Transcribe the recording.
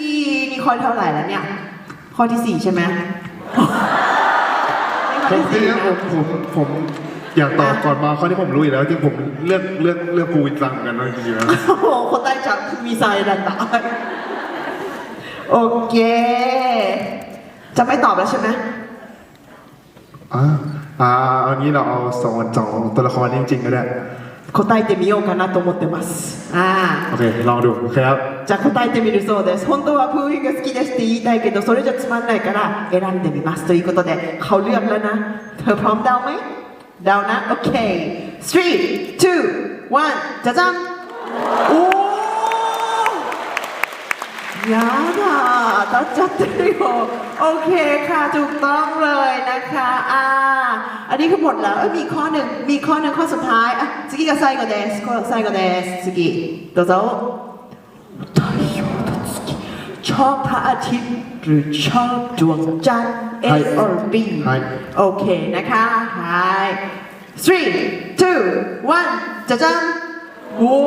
กี้นี่ข้อเท่าไหร่แล้วเนี่ย ข้อที่สี่ใช่ไหมนี่ข้อผมที่จริสี่งๆผมผมผมอยากตอบก่อนมาข้อที่ผมรู้อยู่แล้วจริงๆผมเลือกเลือกเลือกกูอินซังเหมือนกันนะจริงๆแล้วโอ้โหคนใต้จับมีไซดันตาโอเค จะไม่ตอบแล้วใช่ไหมอ่าอ่าเอางี้เราเอาสองสองตัวละครนี้จริงๆก็ได้ 答えてみようかなと思ってますあ โอเค ลองดูโอเคครับ あじゃあ答えてみるそうです本当はプーイが好きですって言いたいけどそれじゃつまんないから選んでみますということでเขาเลือกแล้วนะเธอพร้อมเดาไหมเดานะโอเค three two one じゃじゃんおーやだ当たっちゃってるよโอเคค่ะถูกต้องเลยนะคะอ่าอั นนี้คือหมดแล้วเอ้ยมีข้อหนึ่งมีข้อหนึ่งข้อสุดท้ายอ่ะ次が最後ですข้อ最後です次どうぞ太陽の月ชอบพระอาทิตย์หรือชอบดวงจันทร์ A はい or B はい โอเคนะคะはい three two one じゃじゃんโว้